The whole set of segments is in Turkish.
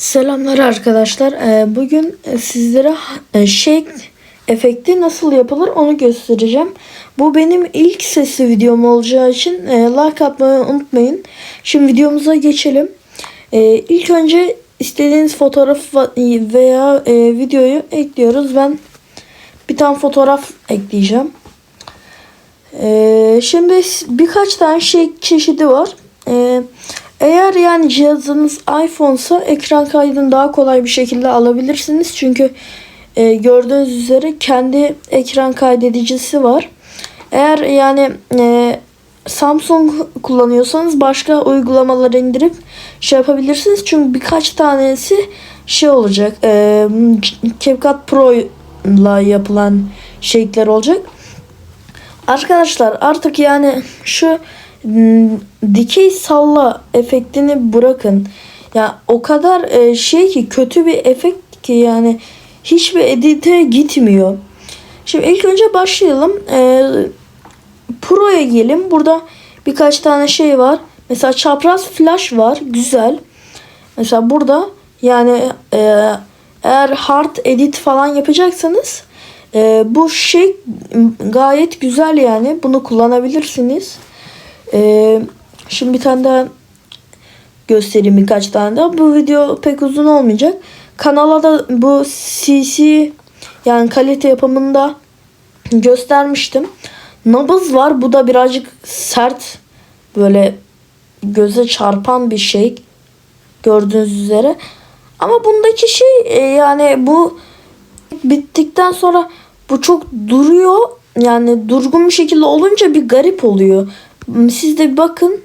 Selamlar arkadaşlar. Ee, Bugün e, sizlere shake efekti nasıl yapılır onu göstereceğim. Bu benim ilk sesli videom olacağı için e, like atmayı unutmayın. Şimdi videomuza geçelim. E, İlk önce istediğiniz fotoğraf veya e, videoyu ekliyoruz. Ben bir tane fotoğraf ekleyeceğim. E, Şimdi birkaç tane shake çeşidi var. Eğer yani cihazınız iPhone'sa ekran kaydını daha kolay bir şekilde alabilirsiniz. Çünkü e, gördüğünüz üzere kendi ekran kaydedicisi var. Eğer yani e, Samsung kullanıyorsanız başka uygulamaları indirip şey yapabilirsiniz. Çünkü birkaç tanesi şey olacak. E, CapCut Pro ile yapılan şeyler olacak. Arkadaşlar artık yani şu m, dikey salla efektini bırakın. Ya o kadar e, şey ki kötü bir efekt ki yani hiçbir edite gitmiyor. Şimdi ilk önce başlayalım. E, Pro'ya gelin. Burada birkaç tane şey var. Mesela çapraz flash var. Güzel. Mesela burada yani e, eğer hard edit falan yapacaksanız e, bu şey gayet güzel yani. Bunu kullanabilirsiniz. E, şimdi bir tane daha göstereyim birkaç tane daha. Bu video pek uzun olmayacak. Kanala da bu CC yani kalite yapımında göstermiştim. Nabız var. Bu da birazcık sert böyle göze çarpan bir şey. Gördüğünüz üzere. Ama bundaki şey e, yani bu bittikten sonra bu çok duruyor. Yani durgun bir şekilde olunca bir garip oluyor. Siz de bakın.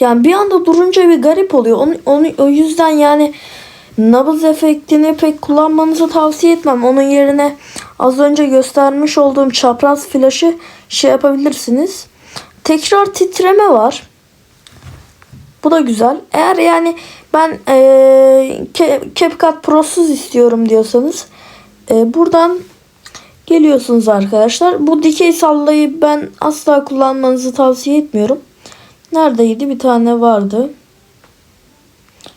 Yani bir anda durunca bir garip oluyor. Onu, onu o yüzden yani nabız efektini pek kullanmanızı tavsiye etmem. Onun yerine az önce göstermiş olduğum çapraz flaşı şey yapabilirsiniz. Tekrar titreme var. Bu da güzel. Eğer yani ben ee, CapCut Pro'suz istiyorum diyorsanız e, buradan geliyorsunuz arkadaşlar. Bu dikey sallayı ben asla kullanmanızı tavsiye etmiyorum. Neredeydi? Bir tane vardı.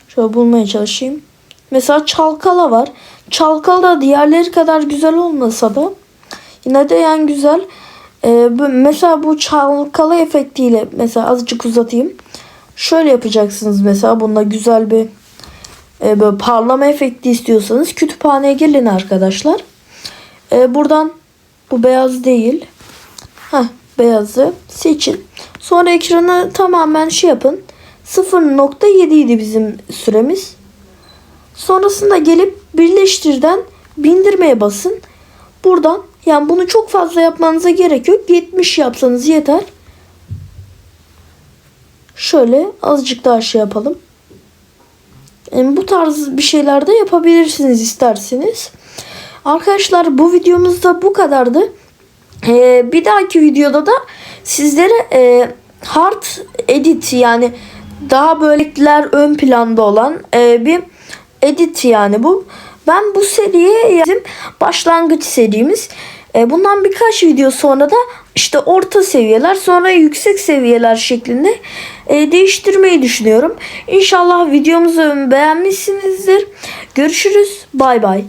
Şöyle bulmaya çalışayım. Mesela çalkala var. Çalkala da diğerleri kadar güzel olmasa da yine de yani güzel. Ee, mesela bu çalkala efektiyle mesela azıcık uzatayım. Şöyle yapacaksınız mesela bunda güzel bir e, böyle parlama efekti istiyorsanız kütüphaneye gelin arkadaşlar. E, buradan bu beyaz değil. Heh, beyazı seçin. Sonra ekranı tamamen şey yapın. 0.7 idi bizim süremiz. Sonrasında gelip birleştirden bindirmeye basın. Buradan yani bunu çok fazla yapmanıza gerek yok. 70 yapsanız yeter. Şöyle azıcık daha şey yapalım. Yani bu tarz bir şeyler de yapabilirsiniz isterseniz. Arkadaşlar bu videomuzda bu kadardı. Ee, bir dahaki videoda da sizlere e, hard edit yani daha böyleler ön planda olan e, bir edit yani bu. Ben bu seriye bizim başlangıç serimiz. E, bundan birkaç video sonra da işte orta seviyeler sonra yüksek seviyeler şeklinde e, değiştirmeyi düşünüyorum. İnşallah videomuzu beğenmişsinizdir. Görüşürüz. Bay bay.